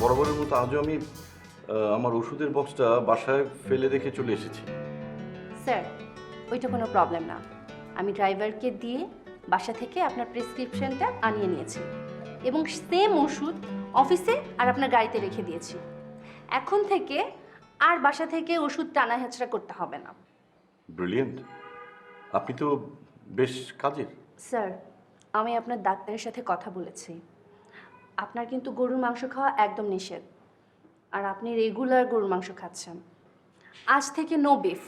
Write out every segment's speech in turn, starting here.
বরাবরের মতো আজও আমি আমার ওষুধের বক্সটা বাসায় ফেলে রেখে চলে এসেছি। স্যার ওইটা কোনো প্রবলেম না। আমি ড্রাইভারকে দিয়ে বাসা থেকে আপনার প্রেসক্রিপশনটা আনিয়ে নিয়েছি এবং সেম ওষুধ অফিসে আর আপনার গাড়িতে রেখে দিয়েছি। এখন থেকে আর বাসা থেকে ওষুধ টানা হেঁচড়া করতে হবে না। ব্রিলিয়েন্ট আপনি তো বেশ কাজের। স্যার আমি আপনার ডাক্তারের সাথে কথা বলেছি। আপনার কিন্তু গরুর মাংস খাওয়া একদম নিষেধ। আর আপনি রেগুলার গরুর মাংস খাচ্ছেন। আজ থেকে নো বিফ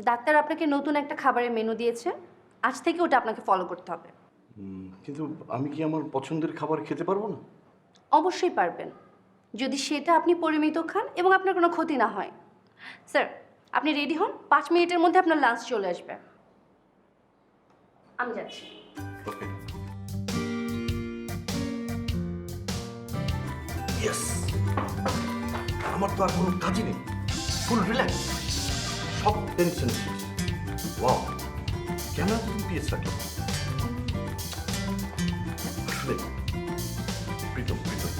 ডাক্তার আপনাকে নতুন একটা খাবারের মেনু দিয়েছে। আজ থেকে ওটা আপনাকে ফলো করতে হবে। কিন্তু আমি কি আমার পছন্দের খাবার খেতে পারব না? অবশ্যই পারবেন। যদি সেটা আপনি পরিমিত খান এবং আপনার কোনো ক্ষতি না হয়। স্যার আপনি রেডি হন? পাঁচ মিনিটের মধ্যে আপনার লাঞ্চ চলে আসবে। আমি যাচ্ছি। ওকে ইয়েস আমার তো আর কোনো কাজই নেই ফুল রিল্যাক্স সব টেনশন শেষ ওয়াও কেন তুমি পিএস রাখলাম আসলে প্রীতম প্রীতম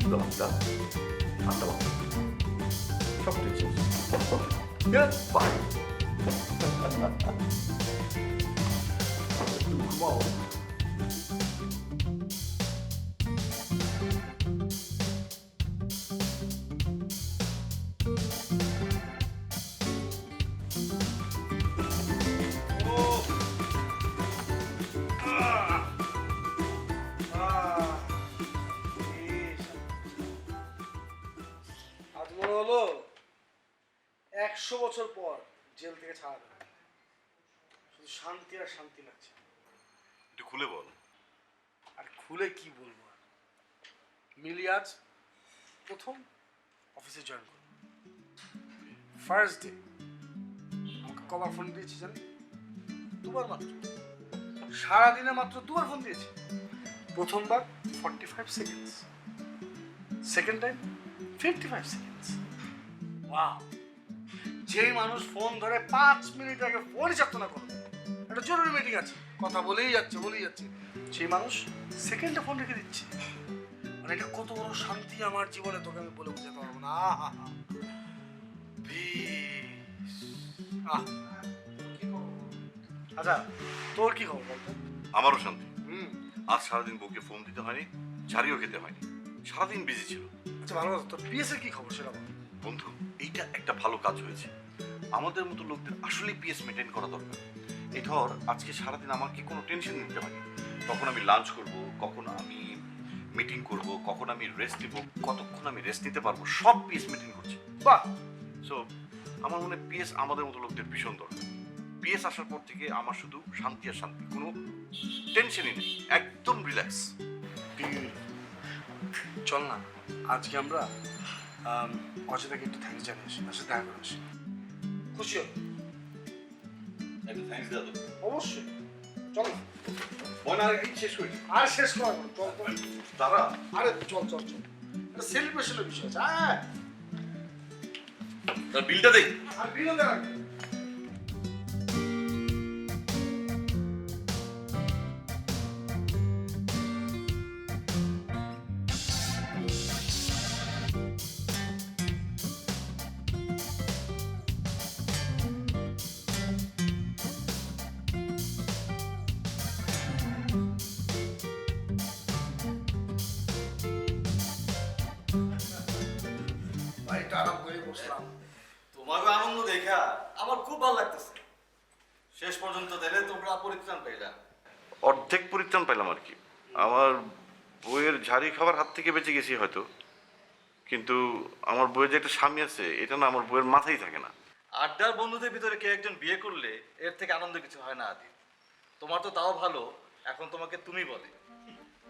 শুধু আড্ডা আড্ডা মাত্র। সব টেনশন Yes, bye. একশো বছর পর জেল থেকে ছাড়া পেলাম। শুধু শান্তি আর শান্তি লাগছে। একটু খুলে বল। আর খুলে কি বলব আর? মিলি আজ প্রথম অফিসে জয়েন করব ফার্স্ট ডে আমাকে কবার ফোন দিয়েছি জানি দুবার মাত্র। সারাদিনে মাত্র দুবার ফোন দিয়েছি। প্রথমবার forty five seconds second time fifty five seconds wow যেই মানুষ ফোন ধরে পাঁচ মিনিট আগে ফোনই চাপতো না কোনো একটা জরুরি মিটিং আছে। কথা বলেই যাচ্ছে বলেই যাচ্ছে। সেই মানুষ সেকেন্ডে ফোন রেখে দিচ্ছে। মানে এটা কত বড় শান্তি আমার জীবনে তোকে আমি বলে বোঝাতে পারব না? আচ্ছা তোর কি খবর বলতো আমারও শান্তি। হুম। আজ সারাদিন বউকে ফোন দিতে হয়নি ঝাড়িও খেতে হয়নি। সারাদিন বিজি ছিল। আচ্ছা ভালো কথা। তোর পিএসের কি খবর সেটা বল। বন্ধু এইটা একটা ভালো কাজ হয়েছে। আমাদের মতো লোকদের আসলেই পিএস মেনটেন করা দরকার। এই ধর আজকে সারাদিন আমাকে কোনো টেনশন নিতে হয়নি কখন আমি লাঞ্চ করব কখন আমি মিটিং করব কখন আমি রেস্ট নিব কতক্ষণ আমি রেস্ট নিতে পারব সব পিএস মেনটেন করছে। বাহ! সো আমার মনে হয় পিএস আমাদের মতো লোকদের ভীষণ দরকার। পিএস আসার পর থেকে আমার শুধু শান্তি আর শান্তি কোনো টেনশনই নেই। একদম রিল্যাক্স চল না আজকে আমরা আম, অচেতাকে একটু থ্যাংকস জানিয়ে আসি তার সাথে দেখা করে আসি খুশি হবে একটা থ্যাঙ্কস দাদা অবশ্যই। চল। না মনে আর শেষ করি আর শেষ করা চল তো তারা আরে চল চল চল। এটা সেলিব্রেশনের বিষয় আছে হ্যাঁ বিলটা দেখ আর রাখবে বসলাম। তোমারও আনন্দ দেখা আমার খুব ভালো লাগতেছে। শেষ পর্যন্ত দিলে তোমরা পরিত্রাণ পাইলা। অর্ধেক পরিত্রাণ পেলাম আর কি। আমার বইয়ের ঝাড়ি খাবার হাত থেকে বেঁচে গেছি হয়তো। কিন্তু আমার বইয়ের যে একটা স্বামী আছে এটা না আমার বইয়ের মাথায় থাকে না। আড্ডার বন্ধুদের ভিতরে কেউ একজন বিয়ে করলে এর থেকে আনন্দ কিছু হয় না আদি। তোমার তো তাও ভালো এখন তোমাকে তুমি বলে।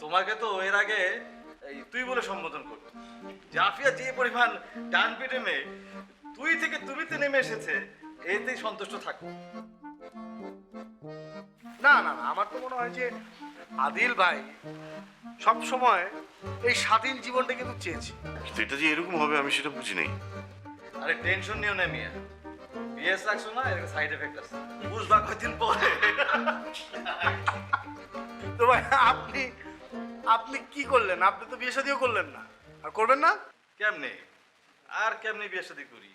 তোমাকে তো এর আগে এই তুই বলে সম্বোধন করতো জাফিয়া যে পরিমাণ ডান পিটে মেয়ে তুই থেকে তুমিতে নেমে এসেছে এতেই সন্তুষ্ট থাকো। না না না আমার তো মনে হয় যে আদিল ভাই সব সময় এই স্বাধীন জীবনটা কিন্তু চেয়েছি। কিন্তু এটা যে এরকম হবে আমি সেটা বুঝি নাই। আরে টেনশন নিও না মিয়া। বিএস রাখছো না এর সাইড এফেক্ট আছে। বুঝবা কয়দিন পরে। তো ভাই আপনি আপনি কি করলেন? আপনি তো বিয়ে শাদিও করলেন না। আর করবেন না? কেমনে? আর কেমনে বিয়ে শাদি করি?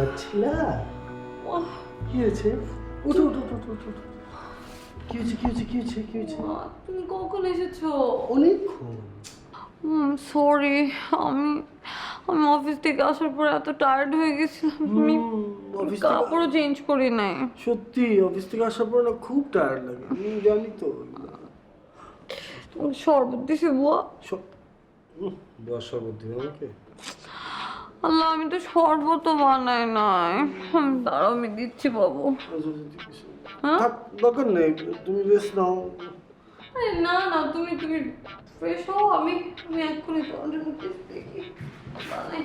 ঘুমাচ্ছিলা কি হয়েছে? উঠো উঠো উঠো উঠো, উঠো উঠো। কি হয়েছে কি হয়েছে কি হয়েছে কি হয়েছে? তুমি কখন এসেছ? অনেকক্ষণ। সরি আমি আমি অফিস থেকে আসার পর এত টায়ার্ড হয়ে গেছিলাম। আমি কাপড়ও চেঞ্জ করি নাই। সত্যি অফিস থেকে আসার পর না খুব টায়ার্ড লাগে। আমি জানি তো। শরবত দিছে বুয়া। সব উম, বর্ষা আমাকে? আল্লাহ আমি তো শরবত বানাই নাই। দাঁড়াও আমি দিচ্ছি বাবু। হ্যাঁ? দরকার নেই তুমি রেস্ট নাও। না না তুমি তুমি ফ্রেশ হও আমি আমি এক্ষুনি মধ্যে দেখি বানাই।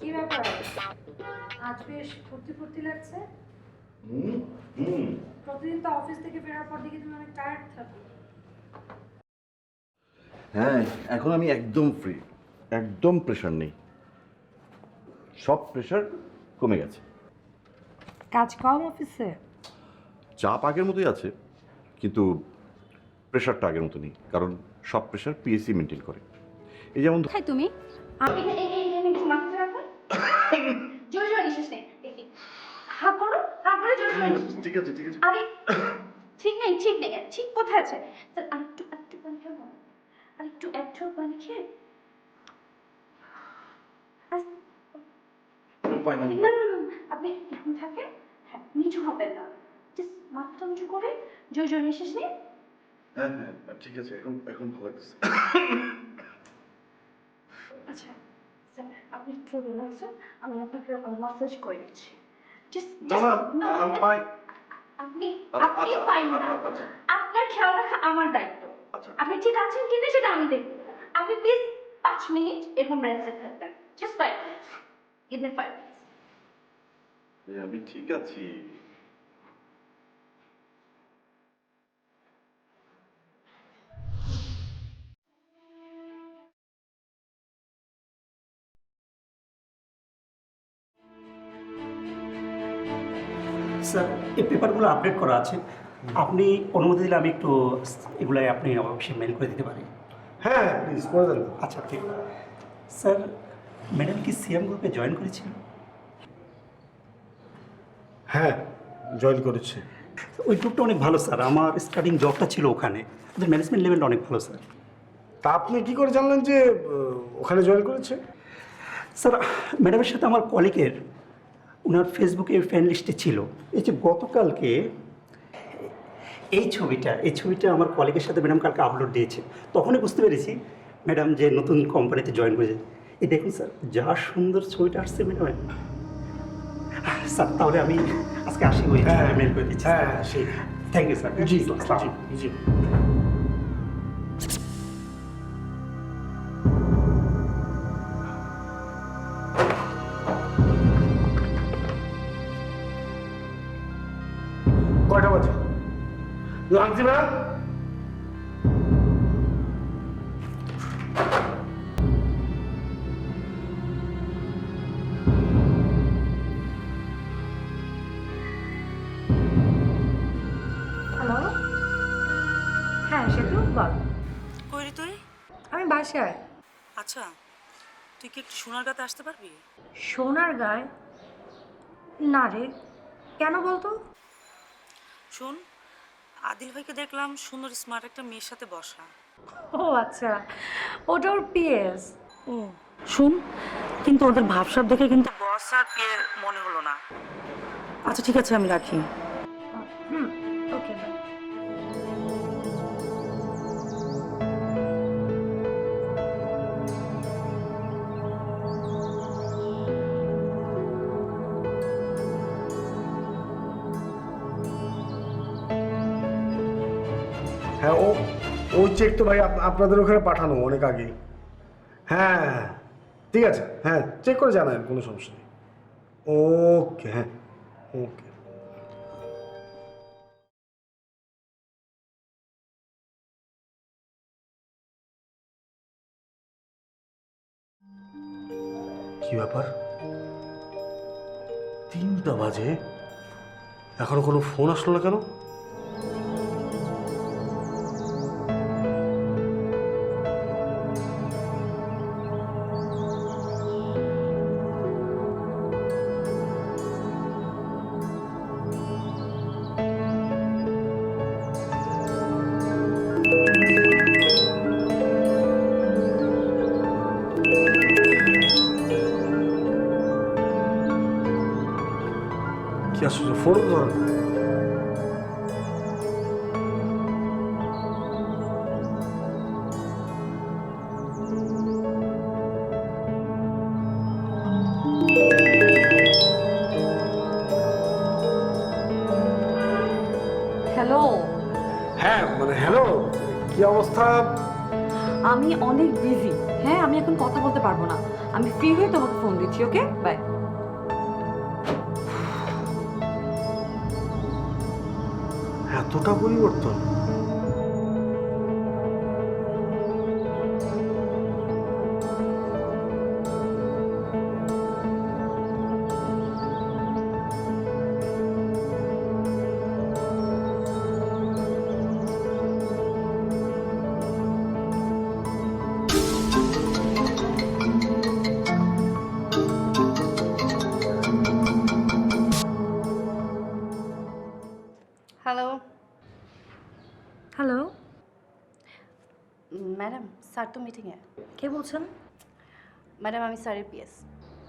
কি ব্যাপার? আজ বেশ ফুর্তি ফুর্তি লাগছে? প্রতিদিন তো অফিস থেকে ফেরার পর দেখি তুমি অনেক টায়ার্ড থাকো। হ্যাঁ এখন আমি একদম ফ্রি একদম প্রেশার নেই। সব প্রেশার কমে গেছে। কাজ কম অফিসে চাপ আগের মতোই আছে কিন্তু প্রেশারটা আগের মতো নেই কারণ সব প্রেশার পিএসসি মেনটেন করে। এই যেমন তুমি? ঠিক আছে ঠিক আছে। আরে ঠিক নেই ঠিক নেই ঠিক কোথায় আছে? স্যার আরেকটু পানি খাব? আরেকটু একটু পানি খেয়ে? আস- উপায় নেই। না আপনি থাকেন। হ্যাঁ নিচু হবেন না। জাস্ট মাথা উঁচু করে জোরে জোরে নিশ্বাস হ্যাঁ হ্যাঁ ঠিক আছে এখন এখন ভালো লাগছে আচ্ছা স্যার আপনি একটু রিল্যাক্সন আমি আপনাকে মাসাজ করে দিচ্ছি। না না আপনি আচ্ছা, আপনি আচ্ছা, পাইন না। আপনার খেয়াল রাখা আমার দায়িত্ব। আপনি ঠিক আছেন কিনা সেটা আমি দেখব। আপনি প্লিজ পাঁচ মিনিট এরকম রেস্টে থাকবেন just five minutes even five minutes আমি ঠিক আছি। স্যার এই পেপারগুলো আপডেট করা আছে। আপনি অনুমতি দিলে আমি একটু এগুলাই আপনি অবশ্যই মেল করে দিতে পারি। হ্যাঁ প্লিজ করে দেন। আচ্ছা ঠিক। স্যার ম্যাডাম কি সিএম গ্রুপে জয়েন করেছিল? হ্যাঁ জয়েন করেছে। ওই গ্রুপটা অনেক ভালো স্যার। আমার স্টার্টিং জবটা ছিল ওখানে। ওদের ম্যানেজমেন্ট লেভেলটা অনেক ভালো স্যার। তা আপনি কি করে জানলেন যে ওখানে জয়েন করেছে? স্যার ম্যাডামের সাথে আমার কলিগের ওনার ফেসবুকে ফ্রেন্ড লিস্টে ছিল। এই যে গতকালকে এই ছবিটা এই ছবিটা আমার কলিগের সাথে ম্যাডাম কালকে আপলোড দিয়েছে। তখনই বুঝতে পেরেছি ম্যাডাম যে নতুন কোম্পানিতে জয়েন করেছে এই দেখুন স্যার যা সুন্দর ছবিটা আসছে ম্যাডাম স্যার তাহলে আমি আজকে আসি ওই হ্যাঁ, মেল করে দিচ্ছি। হ্যাঁ। থ্যাংক ইউ স্যার জি জি। কয়টা বাজে? লাঞ্জিমা হ্যালো হ্যাঁ সেতু বল। তুই? আমি আচ্ছা তুই কি একটু সোনারগাঁতে আসতে পারবি? সোনার গায়ে? না রে কেন বলতো? শোন আদিল ভাইকে দেখলাম সুন্দর স্মার্ট একটা মেয়ের সাথে বসা। ও আচ্ছা। ওটা ওর পিএস। ও শুন কিন্তু ওদের ভাবসাব দেখে কিন্তু বস আর পিএ মনে হলো না। আচ্ছা ঠিক আছে আমি রাখি। হ্যাঁ ও ওই চেক তো ভাই আপ- আপনাদের ওখানে পাঠানো অনেক হ্যাঁ হ্যাঁ, ঠিক আছে হ্যাঁ চেক করে জানান কোনো সমস্যা নেই। ওকে হ্যাঁ ওকে কি ব্যাপার? তিনটা বাজে? এখনও কোনো ফোন আসলো না কেন? আসলে ফোন ধরে না হ্যালো হ্যাঁ মানে হ্যালো কি অবস্থা? আমি অনেক বিজি হ্যাঁ আমি এখন কথা বলতে পারব না। আমি ফ্রি হয়ে তোমাকে ফোন দিচ্ছি ওকে বাই এতটা পরিবর্তন? ম্যাডাম স্যার তো মিটিংয়ে কে বলছেন? ম্যাডাম আমি স্যারের পিএস।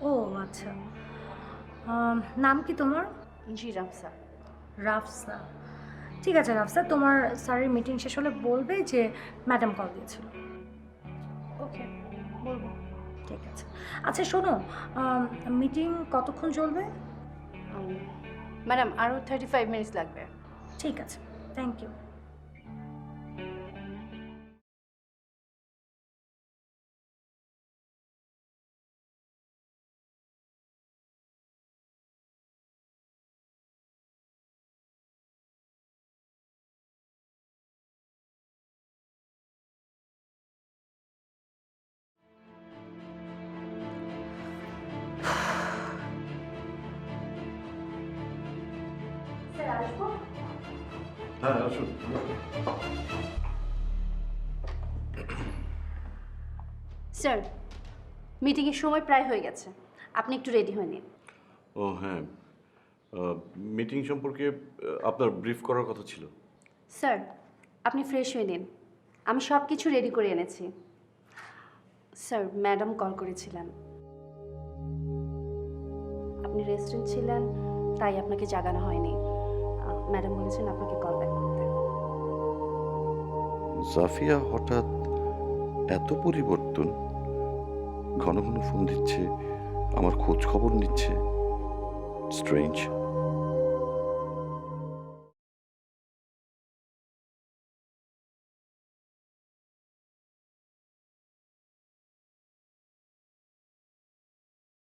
ও আচ্ছা। আম, নাম কি তোমার? জি স্যার রাফসা। ঠিক আছে রাফসা তোমার স্যারের মিটিং শেষ হলে বলবে যে ম্যাডাম কল দিয়েছিল। ওকে বলব। ঠিক আছে। আচ্ছা শোনো মিটিং কতক্ষণ চলবে? ম্যাডাম আরও থার্টি ফাইভ মিনিটস লাগবে। ঠিক আছে থ্যাংক ইউ হ্যাঁ আসুন স্যার মিটিংয়ের সময় প্রায় হয়ে গেছে। আপনি একটু রেডি হয়ে নিন। ও হ্যাঁ। মিটিং সম্পর্কে আপনার ব্রিফ করার কথা ছিল। স্যার আপনি ফ্রেশ হয়ে নিন। আমি সব কিছু রেডি করে এনেছি। স্যার ম্যাডাম কল করেছিলেন। আপনি রেস্টুরেন্ট ছিলেন তাই আপনাকে জাগানো হয়নি। ম্যাডাম বলেছেন আপনাকে কল ব্যাক করতে। জাফিয়া হঠাৎ এত পরিবর্তন, ঘন ঘন ফোন দিচ্ছে, আমার খোঁজ খবর নিচ্ছে। স্ট্রেঞ্জ